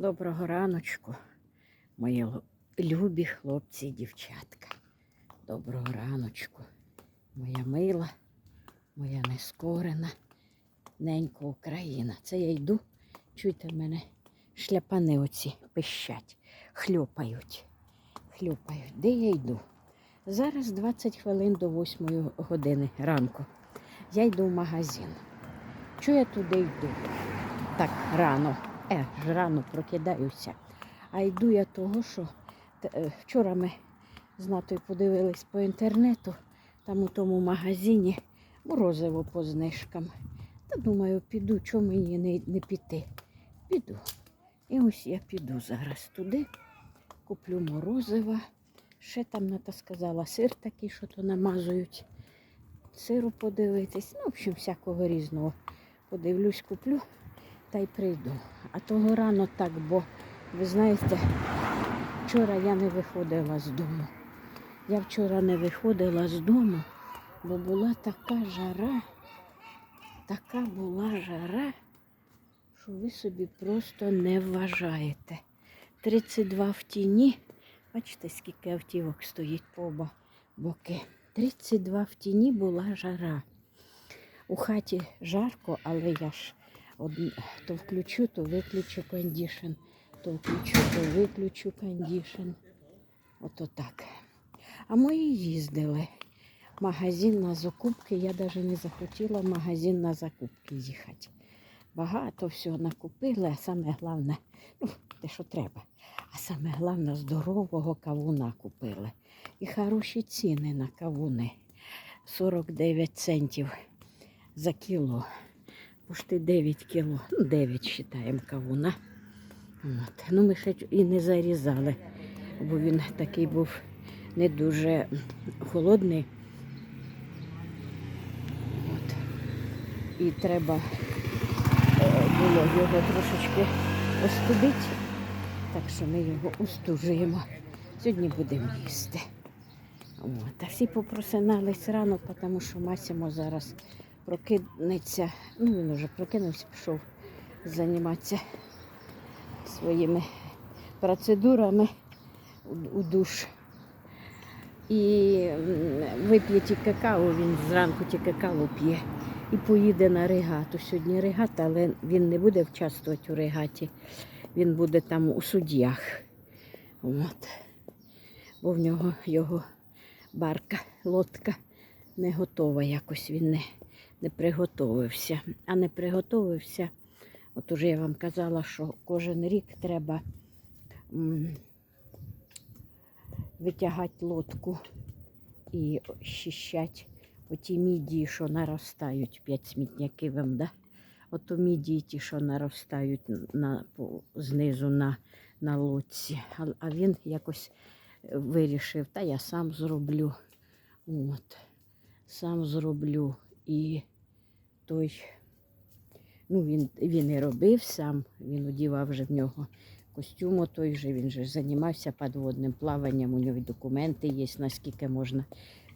Доброго раночку, мої любі хлопці і дівчатка. Доброго раночку, моя мила, моя нескорена, ненька Україна. Це я йду, чуйте мене, шляпани оці пищать, хльопають, хльопають. Де я йду? Зараз 20 хвилин до 8 години ранку. Я йду в магазин. Чого я туди йду? Так рано. Е, рано прокидаюся. А йду я того, що е, вчора ми з Натою подивились по інтернету, там у тому магазині морозиво по знижкам. Та думаю, піду, чому мені не, не піти? Піду. І ось я піду зараз туди, куплю морозива. Ще там Ната сказала, сир такий, що то намазують. Сиру подивитись. Ну, в общем, всякого різного. Подивлюсь, куплю та й прийду. А того рано так, бо ви знаєте, вчора я не виходила з дому. Я вчора не виходила з дому, бо була така жара, така була жара, що ви собі просто не вважаєте. 32 в тіні. Бачите, скільки автівок стоїть по оба боки. 32 в тіні була жара. У хаті жарко, але я ж то включу, то виключу кондішн, то включу, то виключу кондішн. Ото так. А мої їздили. Магазин на закупки. Я навіть не захотіла в магазин на закупки їхати. Багато всього накупили, а саме головне, ну, те, що треба. А саме головне, здорового кавуна купили. І хороші ціни на кавуни. 49 центів за кіло. Пошти 9 кіло. Ну, 9 вважаємо кавуна. От. Ну, ми ще і не зарізали, бо він такий був не дуже холодний. От. І треба е, було його трошечки остудити. Так що ми його остужуємо. Сьогодні будемо їсти. От. А всі попросинались рано, тому що Масімо зараз прокинеться. Ну, він вже прокинувся, пішов займатися своїми процедурами у, душ. І вип'є тільки каву, він зранку тільки каву п'є і поїде на регату. Сьогодні регата, але він не буде участвувати у регаті. Він буде там у суддях. От. Бо в нього його барка, лодка не готова якось. Він не, не приготовився. А не приготовився. От уже я вам казала, що кожен рік треба витягати лодку і щищати оті мідії, що наростають, п'ять смітняків вам, да? Ото мідії ті, що наростають на, по, знизу на, на лодці. А, а він якось вирішив, та я сам зроблю. От, сам зроблю. І той, ну він, він і робив сам, він одівав вже в нього костюм той же, він же займався підводним плаванням, у нього документи є, наскільки можна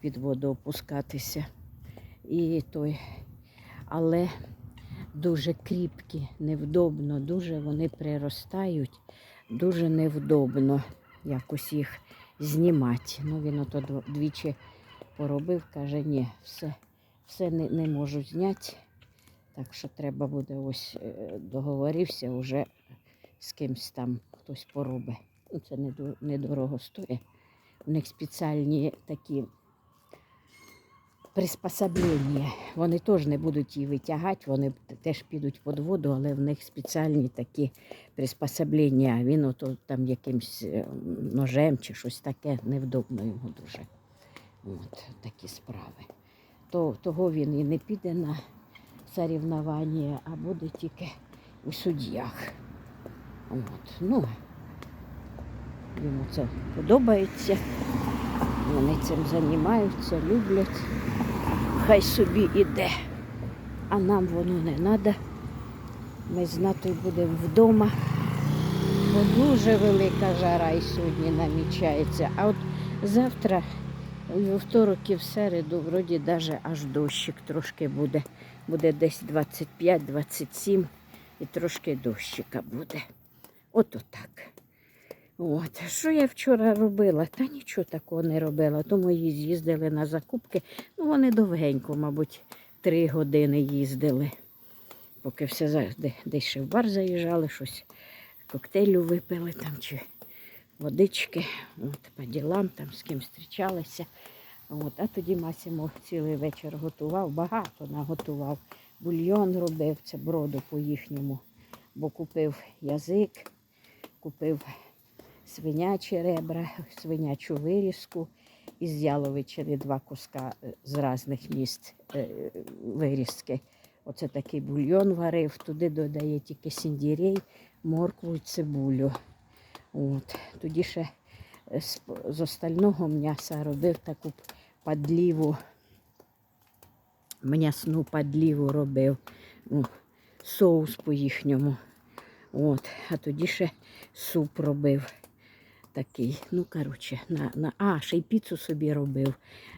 під воду опускатися. І той, але дуже кріпкі, невдобно, дуже вони приростають, дуже невдобно якось їх знімати. Ну, він ото двічі поробив, каже, ні, все, все не, не можу зняти. Так що треба буде ось е, договорився вже з кимсь там хтось поробить. Ну, це недорого стоїть. У них спеціальні такі приспособлення. Вони теж не будуть її витягати, вони теж підуть під воду, але в них спеціальні такі приспособлення. Він ото там якимсь е, ножем чи щось таке невдобно йому дуже. От такі справи. То, того він і не піде на соревнування, а буде тільки у суддях. От. Ну, йому це подобається. Вони цим займаються, люблять. Хай собі іде. А нам воно не треба. Ми з Натою будемо вдома. Бо дуже велика жара і сьогодні намічається. А от завтра, у вівторок і в середу, вроді навіть аж дощик трошки буде. Буде десь 25-27 і трошки дощика буде. Ото так. От. Що я вчора робила? Та нічого такого не робила. То мої з'їздили на закупки. Ну, вони довгенько, мабуть, три години їздили. Поки все за- де- десь ще в бар заїжджали, щось коктейлю випили там чи водички, от, по ділам там з ким зустрічалися. От, а тоді Масімо цілий вечір готував, багато наготував. Бульйон робив, це броду по їхньому, бо купив язик, купив свинячі ребра, свинячу вирізку із яловичини два куска е, з різних міст е, вирізки. Оце такий бульйон варив, туди додає тільки сіндірей, моркву і цибулю. От. Тоді ще е, з, остального м'яса робив таку подліву, м'ясну подліву робив, ну, соус по їхньому. От. А тоді ще суп робив такий. Ну, коротше, на, на... а, ще й піцу собі робив.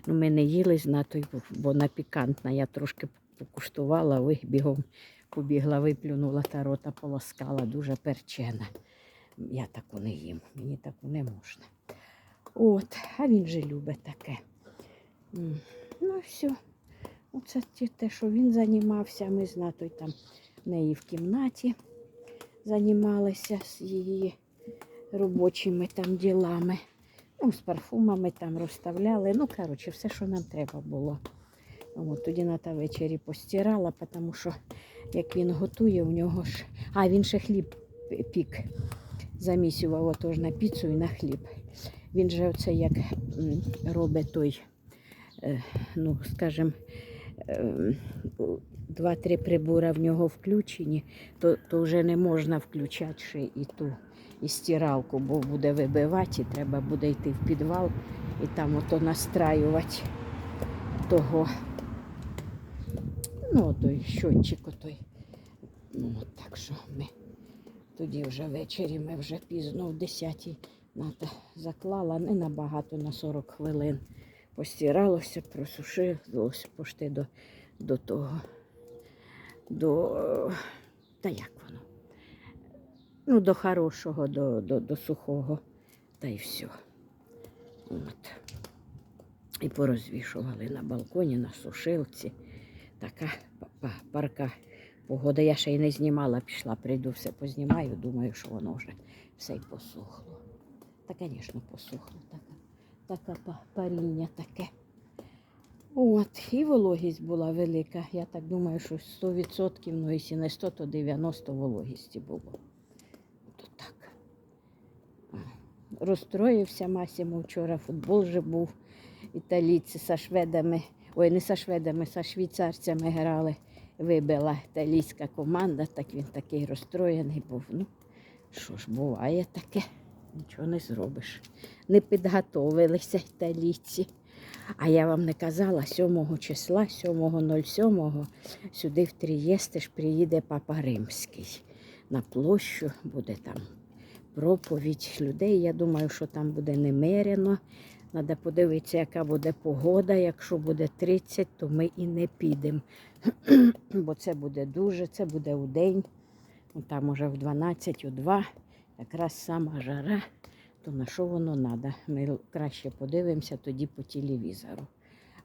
Ну, ми не їли з натою, бо на пікантна. Я трошки покуштувала, ой, бігом побігла, виплюнула та рота полоскала, дуже перчена. Я таку не їм, мені таку не можна. От, а він же любить таке. Ну, все. Оце те, що він займався. Ми з Натою там в неї в кімнаті займалися з її робочими там ділами. Ну, з парфумами там розставляли. Ну, коротше, все, що нам треба було. От, тоді Ната ввечері постирала, тому що як він готує, у нього ж. А, він ще хліб пік. Замісював отож на піцу і на хліб. Він же оце як робить той, е, ну, скажімо, ем, два-три прибора в нього включені, то, то вже не можна включати ще і ту і стиралку, бо буде вибивати, і треба буде йти в підвал і там ото настраювати того. Ну, той щотчик отой. Ну, так що ми тоді вже ввечері ми вже пізно в 10 ната заклала, не набагато на 40 хвилин. Постиралося, просушилося пошти до, до того. До, та як воно? Ну, до хорошого, до, до, до сухого. Та й все. От. І порозвішували на балконі, на сушилці. Така па- па- парка погода. Я ще й не знімала, пішла, прийду, все познімаю. Думаю, що воно вже все й посухло. Та, звісно, посухло. Така, така паріння таке. От, і вологість була велика. Я так думаю, що 100%, ну, якщо не 100, то 90 вологісті було. То так. Розстроївся Масімо вчора, футбол же був. Італійці зі шведами, ой, не зі шведами, зі швейцарцями грали. Вибила італійська команда, так він такий розстроєний був. Ну, що ж, буває таке, нічого не зробиш. Не підготовилися італійці. А я вам не казала, 7 числа, 7.07 сюди в Трієсти ж приїде Папа Римський. На площу буде там проповідь людей. Я думаю, що там буде немерено. Треба подивитися, яка буде погода. Якщо буде 30, то ми і не підемо. Бо це буде дуже, це буде у день. Ну, Там уже в 12, у 2, якраз сама жара, то на що воно треба? Ми краще подивимося тоді по телевізору.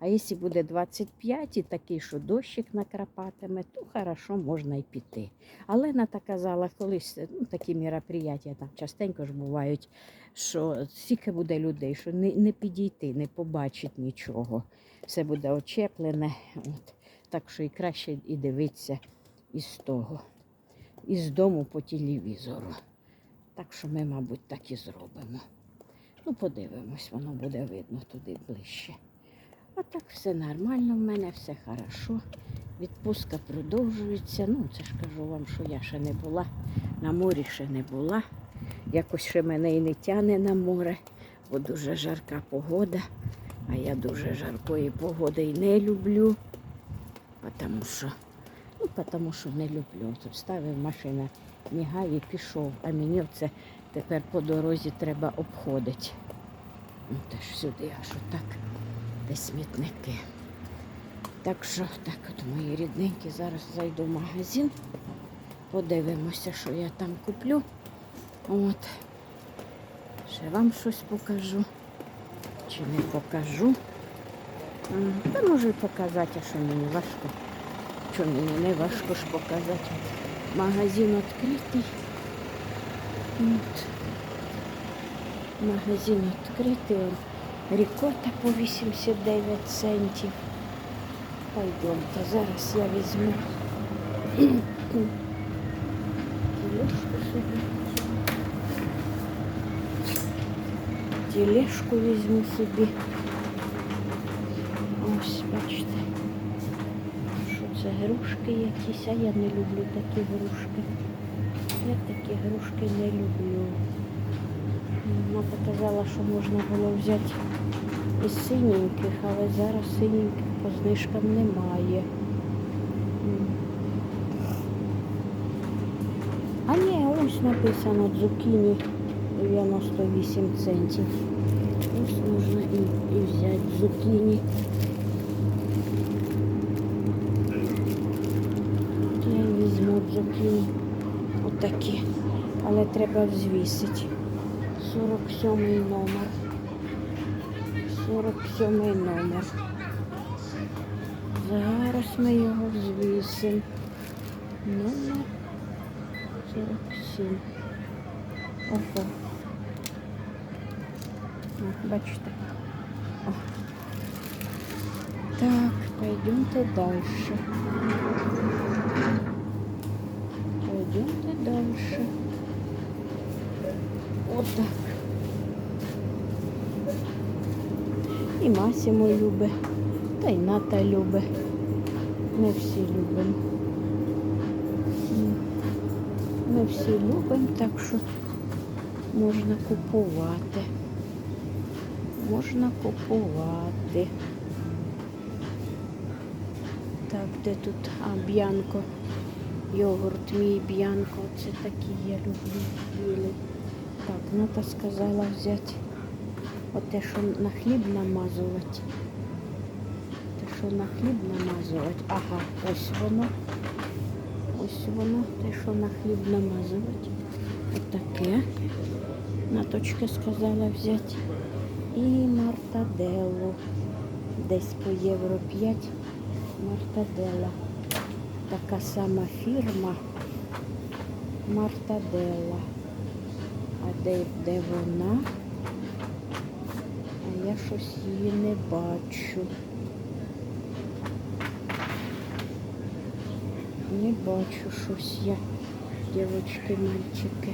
А якщо буде 25 і такий, що дощик накрапатиме, то хорошо можна й піти. Але Ната казала, колись ну, такі мероприятия там частенько ж бувають, що стільки буде людей, що не, не підійти, не побачить нічого. Все буде очеплене. От. Так що і краще і дивитися із того, із дому по телевізору. Так що ми, мабуть, так і зробимо. Ну, подивимось, воно буде видно туди ближче. Так все нормально в мене, все хорошо. Відпустка продовжується. Ну, це ж кажу вам, що я ще не була. На морі ще не була. Якось ще мене і не тяне на море, бо дуже жарка погода. А я дуже жаркої погоди і не люблю. Потому що, ну, потому що не люблю. Тут ставив машина, мігає, і пішов. А мені це тепер по дорозі треба обходити. Ну, теж сюди, аж отак, де смітники. Так що, так от мої рідненькі, зараз зайду в магазин, подивимося, що я там куплю. От. Ще вам щось покажу. Чи не покажу. Та можу і показати, а що мені важко. Що мені не важко ж показати. Магазин відкритий. От. Магазин відкритий. Рікота по 89 центів. Пойдемте, зараз я візьму. Тележку собі. Тележку візьму собі. Ось, бачите. Що це грушки якісь, а я не люблю такі грушки. Я такі грушки не люблю. Вона показала, що можна було взяти із синеньких, але зараз синеньких по знижкам немає. А ні, ось написано цукіні 98 центів. Ось можна і, і взяти цукіні. Я візьму цукіні. Отакі. Але треба взвісити. 47 номер. 47 номер. Зараз ми його взвісимо. Номер 47. Ого. Бачите. О. Так, пойдемте дальше. Пойдемте дальше. Вот так. І Масімо любить, та й Ната любить. Ми всі любимо. Ми всі любимо, так що можна купувати. Можна купувати. Так, де тут? А, б'янко. Йогурт мій б'янко. Це такий я люблю білий. Так, Ната сказала взяти оте, що на хліб намазувати. Те, що на хліб намазувати. Ага, ось воно. Ось воно, те, що на хліб намазувати. Отаке. Наточка сказала взяти. І мартаделлу. Десь по євро 5 мартаделла. Така сама фірма Мартаделла. Де, де вона? А я щось її не бачу. Не бачу щось я, дівчатки, мальчики.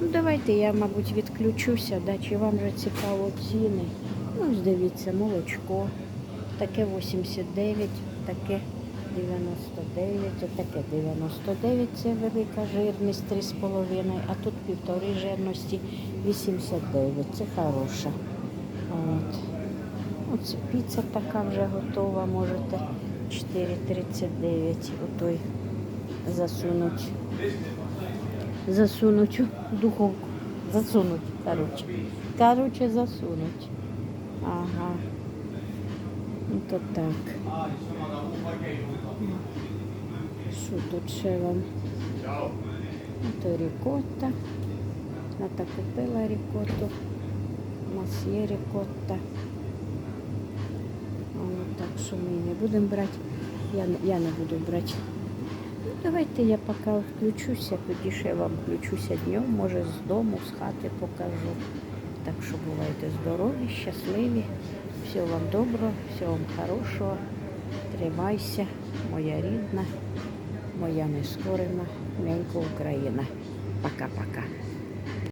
Ну, давайте я, мабуть, відключуся, да? чи вам вже цікаво ціни. Ну, ось дивіться, молочко. Таке 89, таке 99, отаке 99, це велика жирність 3,5, а тут півтори жирності 89, це хороша. От. Оце піца така вже готова, можете 4,39 отой засунуть. Засунуть духовку. Засунуть, коротше. Коротше, засунуть. Ага. Ну то так. Що тут ще вам? Ото рікотта. Ната купила рікотту. У нас є рікотта. Ну, так що ми не будемо брати. Я, я не буду брати. Ну, давайте я поки включуся, тоді ще вам включуся днем, може з дому, з хати покажу. Так що бувайте здорові, щасливі. Всього вам доброго, всього вам хорошого. Тримайся, моя рідна, моя нескорена, ненька Україна. Пока-пока.